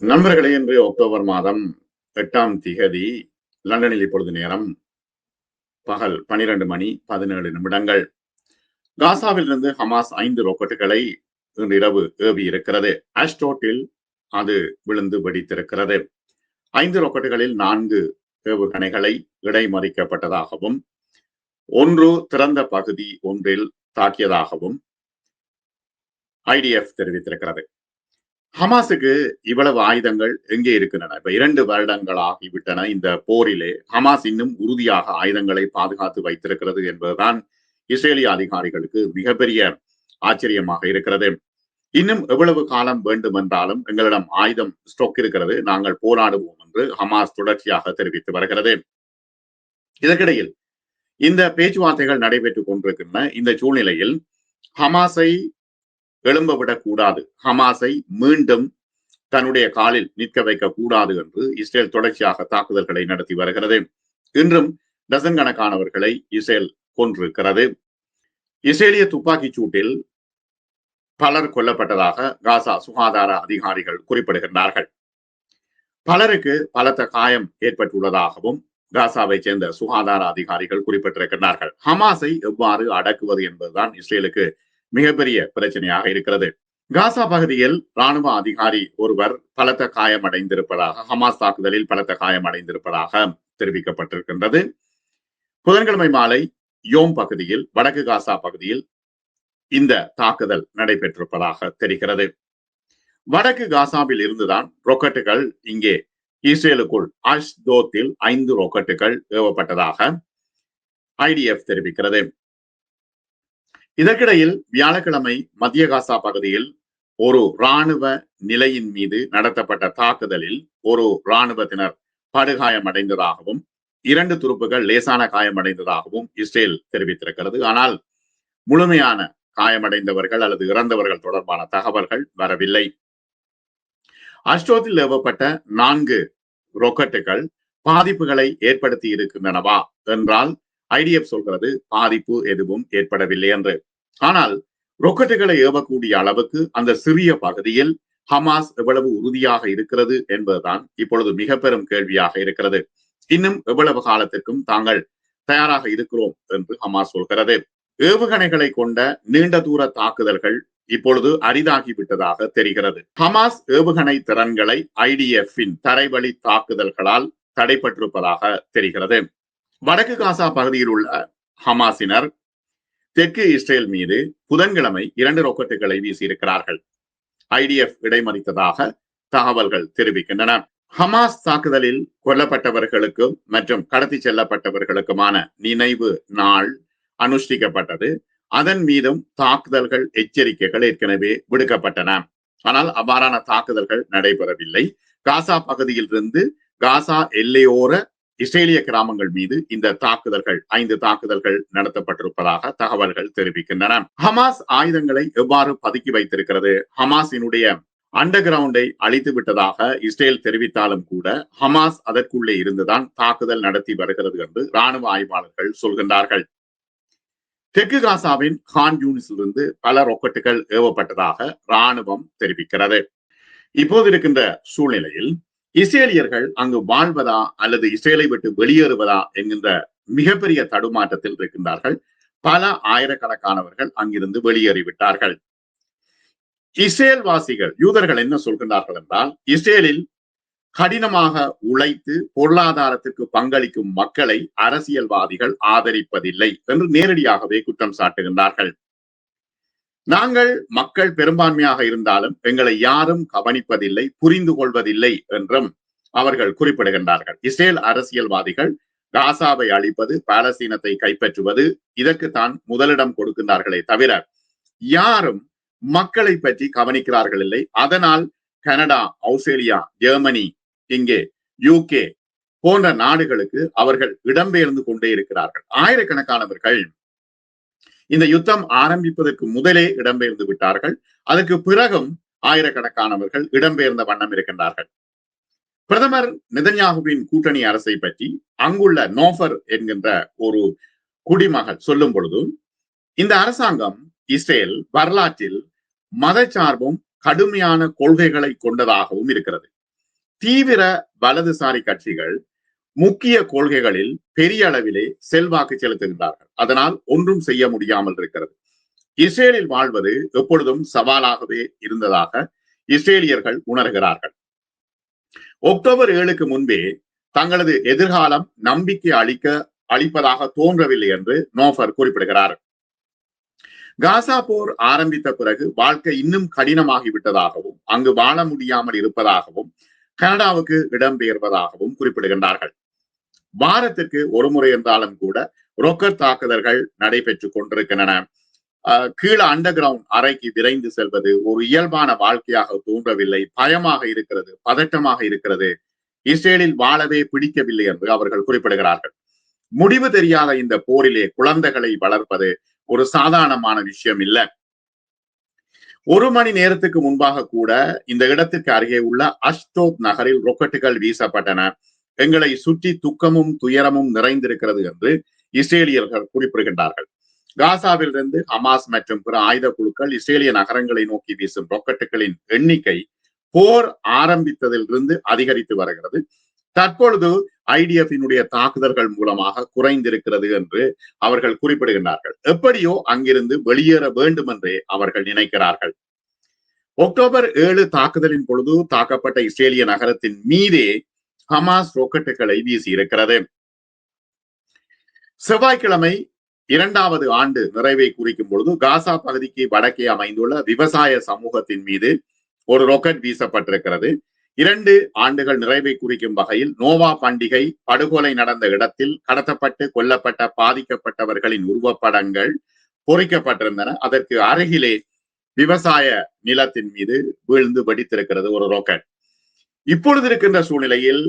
நண்பர்களே இன்று அக்டோபர் மாதம் எட்டாம் திகதி லண்டனில் இப்பொழுது நேரம் பகல் பனிரெண்டு மணி பதினேழு நிமிடங்கள். காசாவில் இருந்து ஹமாஸ் ஐந்து ராக்கெட்டுகளை இன்று இரவு ஏவி இருக்கிறது. ஆஸ்ட்ரோட்டில் அது விழுந்து வெடித்திருக்கிறது. ஐந்து ராக்கெட்டுகளில் நான்கு ஏவுகணைகளை இடைமறிக்கப்பட்டதாகவும் ஒன்று திறந்த பகுதி ஒன்றில் தாக்கியதாகவும் ஐடிஎஃப் தெரிவித்திருக்கிறது. ஹமாஸுக்கு இவ்வளவு ஆயுதங்கள் எங்கே இருக்கின்றன? இப்ப இரண்டு வருடங்கள் ஆகிவிட்டன இந்த போரிலே. ஹமாஸ் இன்னும் உறுதியாக ஆயுதங்களை பாதுகாத்து வைத்திருக்கிறது என்பதுதான் இஸ்ரேலிய அதிகாரிகளுக்கு மிகப்பெரிய ஆச்சரியமாக இருக்கிறது. இன்னும் எவ்வளவு காலம் வேண்டும் என்றாலும் எங்களிடம் ஆயுதம் ஸ்டோக் இருக்கிறது. நாங்கள் போராடுவோம் என்று ஹமாஸ் தொடர்ச்சியாக தெரிவித்து வருகிறது. இதற்கிடையில் இந்த பேச்சுவார்த்தைகள் நடைபெற்றுக் கொண்டிருக்கின்றன. இந்த சூழ்நிலையில் ஹமாஸை எழும்ப விடக்கூடாது ஹமாஸை மீண்டும் தன்னுடைய காலில் நிற்க வைக்க கூடாது என்று இஸ்ரேல் தொடர்ச்சியாக தாக்குதல்களை நடத்தி வருகிறது. இன்றும் டசன் கணக்கானவர்களை இஸ்ரேல் கொன்றிருக்கிறது. இஸ்ரேலிய துப்பாக்கிச் சூட்டில் பலர் கொல்லப்பட்டதாக காசா சுகாதார அதிகாரிகள் குறிப்பிடுகின்றார்கள். பலருக்கு பலத்த காயம் ஏற்பட்டுள்ளதாகவும் காசாவை சேர்ந்த சுகாதார அதிகாரிகள் குறிப்பிட்டிருக்கிறார்கள் ஹமாஸை எவ்வாறு அடக்குவது என்பதுதான் இஸ்ரேலுக்கு மிகப்பெரிய பிரச்சனையாக இருக்கிறது. காசா பகுதியில் ராணுவ அதிகாரி ஒருவர் பலத்த காயமடைந்திருப்பதாக ஹமாஸ் தாக்குதலில் பலத்த காயமடைந்திருப்பதாக தெரிவிக்கப்பட்டிருக்கின்றது. புதன்கிழமை மாலை யோம் பகுதியில் வடக்கு காசா பகுதியில் இந்த தாக்குதல் நடைபெற்றிருப்பதாக தெரிகிறது. வடக்கு காசாவில் இருந்துதான் ரொக்கெட்டுகள் இங்கே இஸ்ரேலுக்குள் அஷ்தோத்தில் ஐந்து ரொக்கெட்டுகள் ஏவப்பட்டதாக ஐடிஎஃப் தெரிவிக்கிறது. இதற்கிடையில் வியாழக்கிழமை மத்திய காசா பகுதியில் ஒரு இராணுவ நிலையின் மீது நடத்தப்பட்ட தாக்குதலில் ஒரு இராணுவத்தினர் படுகாயமடைந்ததாகவும் இரண்டு துருப்புகள் லேசான காயமடைந்ததாகவும் இஸ்ரேல் தெரிவித்திருக்கிறது. ஆனால் முழுமையான காயமடைந்தவர்கள் அல்லது இறந்தவர்கள் தொடர்பான தகவல்கள் வரவில்லை. அஸ்ட்ரோத்தில் ஏவப்பட்ட நான்கு ரொக்கெட்டுகள் பாதிப்புகளை ஏற்படுத்தி இருக்கின்றனவா என்றால் ஐடிஎஃப் சொல்கிறது பாதிப்பு எதுவும் ஏற்படவில்லை என்று. ஆனால் ரொக்கெட்டுகளை ஏவக்கூடிய அளவுக்கு அந்த சிறிய பகுதியில் ஹமாஸ் எவ்வளவு உறுதியாக இருக்கிறது என்பதுதான் இப்பொழுது மிக பெரும் கேள்வியாக இருக்கிறது. இன்னும் எவ்வளவு காலத்திற்கும் தாங்கள் தயாராக இருக்கிறோம் என்று ஹமாஸ் சொல்கிறது. ஏவுகணைகளை கொண்ட நீண்ட தூர தாக்குதல்கள் இப்பொழுது அரிதாகிவிட்டதாக தெரிகிறது. ஹமாஸ் ஏவுகணை திறன்களை ஐடிஎஃப்பின் தரைவழி தாக்குதல்களால் தடைப்பட்டிருப்பதாக தெரிகிறது. வடக்கு காசா பகுதியில் உள்ள ஹமாசினர் தெற்கு இஸ்ரேல் மீது புதன்கிழமை இரண்டு ராக்கெட்டுகளை வீசியிருக்கிறார்கள். ஐடிஎஃப் இடைமறித்ததாக தகவல்கள் தெரிவிக்கின்றன. ஹமாஸ் தாக்குதலில் கொல்லப்பட்டவர்களுக்கும் மற்றும் கடத்தி செல்லப்பட்டவர்களுக்குமான நினைவு நாள் அனுஷ்டிக்கப்பட்டது. அதன் மீதும் தாக்குதல்கள் எச்சரிக்கைகள் ஏற்கனவே விடுக்கப்பட்டன. ஆனால் அவ்வாறான தாக்குதல்கள் நடைபெறவில்லை. காசா பகுதியில் இருந்து காசா எல்லையோர இஸ்ரேலிய கிராமங்கள் மீது இந்த தாக்குதல்கள் ஐந்து தாக்குதல்கள் நடத்தப்பட்டிருப்பதாக தகவல்கள் தெரிவிக்கின்றன. ஹமாஸ் ஆயுதங்களை எவ்வாறு பதுக்கி வைத்திருக்கிறது? ஹமாஸினுடைய அண்டர் கிரவுண்டை அழித்து விட்டதாக இஸ்ரேல் தெரிவித்தாலும் கூட ஹமாஸ் அதற்குள்ளே இருந்துதான் தாக்குதல் நடத்தி வருகிறது என்று ராணுவ ஆய்வாளர்கள் சொல்கின்றார்கள். தெற்கு காசாவின் ஹான் யூனிஸிலிருந்து பல ராக்கெட்டுகள் ஏவப்பட்டதாக ராணுவம் தெரிவிக்கிறது. இப்போது இருக்கின்ற சூழ்நிலையில் இஸ்ரேலியர்கள் அங்கு வாழ்வதா அல்லது இஸ்ரேலை விட்டு வெளியேறுவதா என்கின்ற மிகப்பெரிய தடுமாற்றத்தில் இருக்கின்றார்கள். பல ஆயிரக்கணக்கானவர்கள் அங்கிருந்து வெளியேறிவிட்டார்கள். இஸ்ரேல் வாசிகள் யூதர்கள் என்ன சொல்கின்றார்கள் என்றால் இஸ்ரேலில் கடினமாக உழைத்து பொருளாதாரத்திற்கு பங்களிக்கும் மக்களை அரசியல்வாதிகள் ஆதரிப்பதில்லை என்று நேரடியாகவே குற்றம் சாட்டுகின்றார்கள். நாங்கள் மக்கள் பெரும்பான்மையாக இருந்தாலும் எங்களை யாரும் கவனிப்பதில்லை புரிந்து கொள்வதில்லை என்றும் அவர்கள் குறிப்பிடுகின்றார்கள். இஸ்ரேல் அரசியல்வாதிகள் காசாவை அழிப்பது பாலஸ்தீனத்தை கைப்பற்றுவது இதற்கு தான் முதலிடம் கொடுக்கின்றார்களே தவிர யாரும் மக்களை பற்றி கவனிக்கிறார்கள் இல்லை. அதனால் கனடா ஆஸ்திரேலியா ஜெர்மனி இங்கே யூகே போன்ற நாடுகளுக்கு அவர்கள் இடம்பெயர்ந்து கொண்டே இருக்கிறார்கள். ஆயிரக்கணக்கானவர்கள் இந்த யுத்தம் ஆரம்பிப்பதற்கு முதலே இடம்பெயர்ந்து விட்டார்கள். அதற்கு பிறகும் ஆயிரக்கணக்கானவர்கள் இடம்பெயர்ந்த வண்ணம் இருக்கின்றார்கள். பிரதமர் நிதன்யாகுவின் கூட்டணி அரசை பற்றி அங்குள்ள நோஃபர் என்கின்ற ஒரு குடிமகள் சொல்லும் பொழுது இந்த அரசாங்கம் இஸ்ரேல் வரலாற்றில் மதச்சார்பும் கடுமையான கொள்கைகளை கொண்டதாகவும் இருக்கிறது. தீவிர வலதுசாரி கட்சிகள் முக்கிய கொள்கைகளில் பெரிய அளவிலே செல்வாக்கு செலுத்துகின்றார்கள். அதனால் ஒன்றும் செய்ய முடியாமல் இருக்கிறது. இஸ்ரேலில் வாழ்வது எப்பொழுதும் சவாலாகவே இருந்ததாக இஸ்ரேலியர்கள் உணர்கிறார்கள். அக்டோபர் ஏழுக்கு முன்பே தங்களது எதிர்காலம் நம்பிக்கை அளிக்க அளிப்பதாக தோன்றவில்லை என்று நோஃபர் குறிப்பிடுகிறார். காசா போர் ஆரம்பித்த பிறகு வாழ்க்கை இன்னும் கடினமாகிவிட்டதாகவும் அங்கு வாழ முடியாமல் இருப்பதாகவும் கனடாவுக்கு இடம்பெயர்வதாகவும் குறிப்பிடுகின்றார்கள். வாரத்திற்கு ஒரு முறை என்றாலும் கூட ரொக்கர் தாக்குதல்கள் நடைபெற்றுக் கொண்டிருக்கின்றன. கீழ அண்டர் கிரவுண்ட் அறைக்கு விரைந்து செல்வது ஒரு இயல்பான வாழ்க்கையாக தோன்றவில்லை. பயமாக இருக்கிறது பதட்டமாக இருக்கிறது. இஸ்ரேலில் வாழவே பிடிக்கவில்லை என்று அவர்கள் குறிப்பிடுகிறார்கள். முடிவு தெரியாத இந்த போரிலே குழந்தைகளை வளர்ப்பது ஒரு சாதாரணமான விஷயம் இல்லை. ஒரு மணி நேரத்துக்கு முன்பாக கூட இந்த இடத்திற்கு அருகே உள்ள அஷ்டோத் நகரில் ரொக்கெட்டுகள் வீசப்பட்டன. எங்களை சுற்றி துக்கமும் துயரமும் நிறைந்திருக்கிறது என்று இஸ்ரேலியர்கள் குறிப்பிடுகின்றார்கள். காசாவில் இருந்து ஹமாஸ் மற்றும் பிற ஆயுத குழுக்கள் இஸ்ரேலிய நகரங்களை நோக்கி வீசும் ராக்கெட்டுகளின் எண்ணிக்கை போர் ஆரம்பித்ததிலிருந்து அதிகரித்து வருகிறது. தற்பொழுது ஐடிஎஃபினுடைய தாக்குதல்கள் மூலமாக குறைந்திருக்கிறது என்று அவர்கள் குறிப்பிடுகின்றார்கள். எப்படியோ அங்கிருந்து வெளியேற வேண்டும் என்றே அவர்கள் நினைக்கிறார்கள். அக்டோபர் ஏழு தாக்குதலின் பொழுது தாக்கப்பட்ட இஸ்ரேலிய நகரத்தின் மீதே ஹமாஸ் ராக்கெட்டுகளை வீசி இருக்கிறது செவ்வாய்க்கிழமை இரண்டாவது ஆண்டு நிறைவை குறிக்கும் பொழுது காசா பகுதிக்கு வடக்கே அமைந்துள்ள விவசாய சமூகத்தின் மீது ஒரு ரொக்கெட் வீசப்பட்டிருக்கிறது. இரண்டு ஆண்டுகள் நிறைவை குறிக்கும் வகையில் நோவா பண்டிகை படுகொலை நடந்த இடத்தில் கடத்தப்பட்டு கொல்லப்பட்ட பாதிக்கப்பட்டவர்களின் உருவப்படங்கள் பொறிக்கப்பட்டிருந்தன. அதற்கு அருகிலே விவசாய நிலத்தின் மீது வீழ்ந்து வெடித்திருக்கிறது ஒரு ராக்கெட் இப்பொழுது இருக்கின்ற சூழ்நிலையில்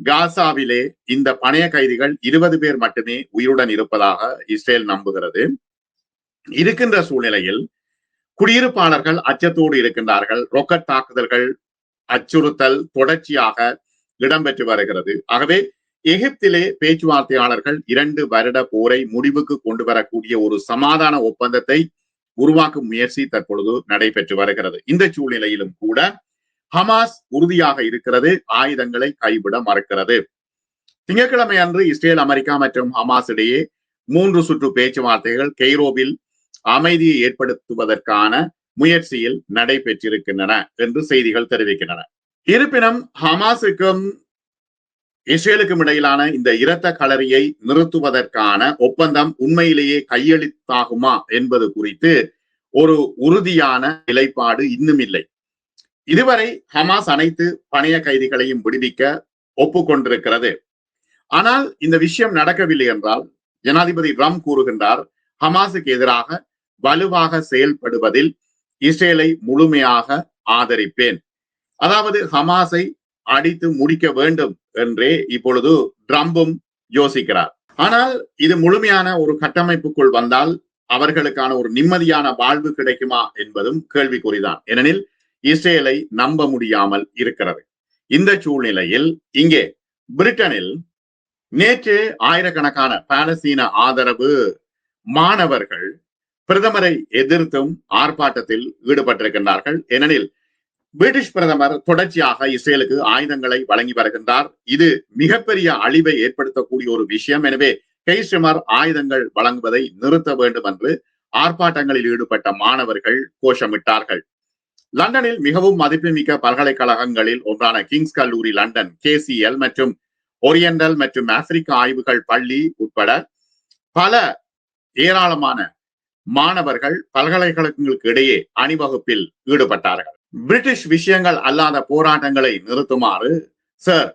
காசாவிலே இந்த பணைய கைதிகள் இருபது பேர் மட்டுமே உயிருடன் இருப்பதாக இஸ்ரேல் நம்புகிறது. இருக்கின்ற சூழ்நிலையில் குடியிருப்பாளர்கள் அச்சத்தோடு இருக்கின்றார்கள். ரொக்கட் தாக்குதல்கள் அச்சுறுத்தல் தொடர்ச்சியாக இடம்பெற்று வருகிறது. ஆகவே எகிப்திலே பேச்சுவார்த்தையாளர்கள் இரண்டு வருட போரை முடிவுக்கு கொண்டு வரக்கூடிய ஒரு சமாதான ஒப்பந்தத்தை உருவாக்கும் முயற்சி தற்பொழுது நடைபெற்று வருகிறது. இந்த சூழ்நிலையிலும் கூட ஹமாஸ் உறுதியாக இருக்கிறது. ஆயுதங்களை கைவிட மறுக்கிறது. திங்கட்கிழமை அன்று இஸ்ரேல் அமெரிக்கா மற்றும் ஹமாஸ் இடையே மூன்று சுற்று பேச்சுவார்த்தைகள் கெய்ரோவில் அமைதியை ஏற்படுத்துவதற்கான முயற்சியில் நடைபெற்றிருக்கின்றன என்று செய்திகள் தெரிவிக்கின்றன. இருப்பினும் ஹமாஸுக்கும் இஸ்ரேலுக்கும் இடையிலான இந்த இரத்த களரியை நிறுத்துவதற்கான ஒப்பந்தம் உண்மையிலேயே கையெழுத்தாகுமா என்பது குறித்து ஒரு உறுதியான நிலைப்பாடு இன்னும் இல்லை இதுவரை ஹமாஸ் அனைத்து பணைய கைதிகளையும் விடுவிக்க ஒப்புக்கொண்டிருக்கிறது. ஆனால் இந்த விஷயம் நடக்கவில்லை என்றால் ஜனாதிபதி ட்ரம் கூறுகின்றார் ஹமாஸுக்கு எதிராக வலுவாக செயல்படுவதில் இஸ்ரேலை முழுமையாக ஆதரிப்பேன். அதாவது ஹமாஸை அடித்து முடிக்க வேண்டும் என்றே இப்பொழுது ட்ரம்பும் யோசிக்கிறார். ஆனால் இது முழுமையான ஒரு கட்டமைப்புக்குள் வந்தால் அவர்களுக்கான ஒரு நிம்மதியான வாழ்வு கிடைக்குமா என்பதும் கேள்விக்குறிதான். ஏனெனில் இஸ்ரேலை நம்ப முடியாமல் இருக்கிறது. இந்த சூழ்நிலையில் இங்கே பிரிட்டனில் நேற்று ஆயிரக்கணக்கான பாலஸ்தீன ஆதரவு மாணவர்கள் பிரதமரை எதிர்த்தும் ஆர்ப்பாட்டத்தில் ஈடுபட்டிருக்கின்றார்கள். ஏனெனில் பிரிட்டிஷ் பிரதமர் தொடர்ச்சியாக இஸ்ரேலுக்கு ஆயுதங்களை வழங்கி வருகின்றார். இது மிகப்பெரிய அழிவை ஏற்படுத்தக்கூடிய ஒரு விஷயம். எனவே கெய்ஸ்டமர் ஆயுதங்கள் வழங்குவதை நிறுத்த வேண்டும் என்று ஆர்ப்பாட்டங்களில் ஈடுபட்ட மாணவர்கள் கோஷமிட்டார்கள். லண்டனில் மிகவும் மதிப்புமிக்க பல்கலைக்கழகங்களில் ஒன்றான கிங்ஸ் கல்லூரி லண்டன் கேசிஎல் மற்றும் ஒரியண்டல் மற்றும் ஆப்பிரிக்க ஆய்வுகள் பள்ளி உட்பட பல ஏராளமான மாணவர்கள் பல்கலைக்கழகங்களுக்கு இடையே அணிவகுப்பில் ஈடுபட்டார்கள். பிரிட்டிஷ் விஷயங்கள் அல்லாத போராட்டங்களை நிறுத்துமாறு சார்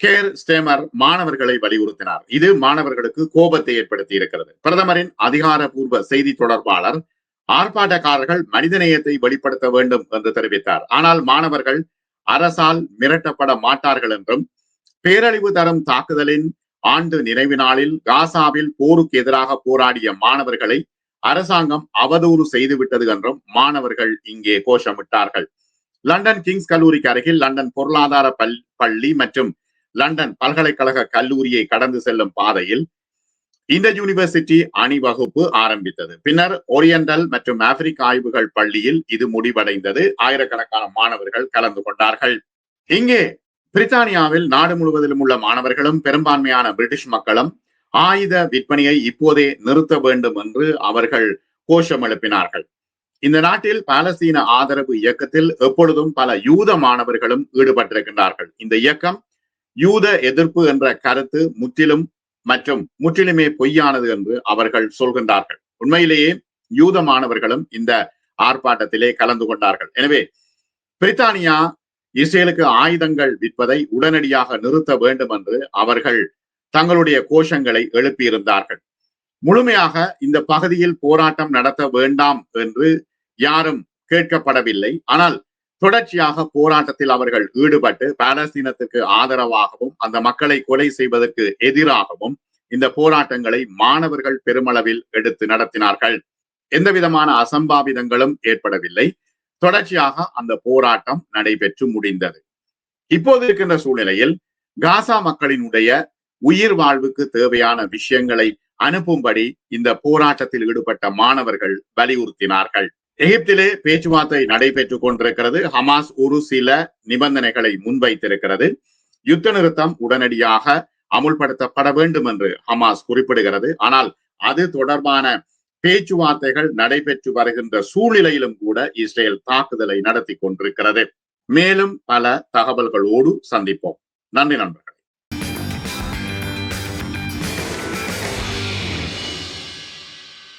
கேர் ஸ்டேமர் மாணவர்களை வலியுறுத்தினார். இது மாணவர்களுக்கு கோபத்தை ஏற்படுத்தி இருக்கிறது. பிரதமரின் அதிகாரப்பூர்வ செய்தி தொடர்பாளர் ஆர்ப்பாட்டக்காரர்கள் மனிதநேயத்தை வெளிப்படுத்த வேண்டும் என்று தெரிவித்தார். ஆனால் மாணவர்கள் அரசால் மிரட்டப்பட மாட்டார்கள் என்றும் பேரழிவு தரும் தாக்குதலின் ஆண்டு நினைவு நாளில் காசாவில் போருக்கு எதிராக போராடிய மாணவர்களை அரசாங்கம் அவதூறு செய்துவிட்டது என்றும் மாணவர்கள் இங்கே கோஷமிட்டார்கள். லண்டன் கிங்ஸ் கல்லூரிக்கு அருகில் லண்டன் பொருளாதார பல் பள்ளி மற்றும் லண்டன் பல்கலைக்கழக கல்லூரியை கடந்து செல்லும் பாதையில் இந்த யூனிவர்சிட்டி அணிவகுப்பு ஆரம்பித்தது. பின்னர் ஓரியண்டல் மற்றும் ஆப்பிரிக்க ஆய்வுகள் பள்ளியில் இது முடிவடைந்தது. ஆயிரக்கணக்கான மாணவர்கள் கலந்து கொண்டார்கள். இங்கே பிரித்தானியாவில் நாடு முழுவதிலும் உள்ள மாணவர்களும் பெரும்பான்மையான பிரிட்டிஷ் மக்களும் ஆயுத விற்பனையை இப்போதே நிறுத்த வேண்டும் என்று அவர்கள் கோஷம் எழுப்பினார்கள். இந்த நாட்டில் பாலஸ்தீன ஆதரவு இயக்கத்தில் எப்பொழுதும் பல யூத மாணவர்களும் ஈடுபட்டிருக்கின்றார்கள். இந்த இயக்கம் யூத எதிர்ப்பு என்ற கருத்து முற்றிலும் மற்றும் முற்றிலுமே பொய்யானது என்று அவர்கள் சொல்கின்றார்கள். உண்மையிலேயே யூத மாணவர்களும் இந்த ஆர்ப்பாட்டத்திலே கலந்து கொண்டார்கள். எனவே பிரித்தானியா இஸ்ரேலுக்கு ஆயுதங்கள் விற்பதை உடனடியாக நிறுத்த வேண்டும் என்று அவர்கள் தங்களுடைய கோஷங்களை எழுப்பியிருந்தார்கள். முழுமையாக இந்த பகுதியில் போராட்டம் நடத்த வேண்டாம் என்று யாரும் கேட்கப்படவில்லை. ஆனால் தொடர்ச்சியாக போராட்டத்தில் அவர்கள் ஈடுபட்டு பாலஸ்தீனத்துக்கு ஆதரவாகவும் அந்த மக்களை கொலை செய்வதற்கு எதிராகவும் இந்த போராட்டங்களை மாணவர்கள் பெருமளவில் எடுத்து நடத்தினார்கள். எந்த விதமான அசம்பாவிதங்களும் ஏற்படவில்லை. தொடர்ச்சியாக அந்த போராட்டம் நடைபெற்று முடிந்தது. இப்போது இருக்கின்ற சூழ்நிலையில் காசா மக்களினுடைய உயிர் வாழ்வுக்கு தேவையான விஷயங்களை அனுப்பும்படி இந்த போராட்டத்தில் ஈடுபட்ட மாணவர்கள் வலியுறுத்தினார்கள். எகிப்திலே பேச்சுவார்த்தை நடைபெற்றுக் கொண்டிருக்கிறது. ஹமாஸ் ஒரு சில நிபந்தனைகளை முன்வைத்திருக்கிறது. யுத்த நிறுத்தம் உடனடியாக அமுல்படுத்தப்பட வேண்டும் என்று ஹமாஸ் குறிப்பிடுகிறது. ஆனால் அது தொடர்பான பேச்சுவார்த்தைகள் நடைபெற்று வருகின்ற சூழ்நிலையிலும் கூட இஸ்ரேல் தாக்குதலை நடத்தி கொண்டிருக்கிறது. மேலும் பல தகவல்களோடு சந்திப்போம். நன்றி நண்பர்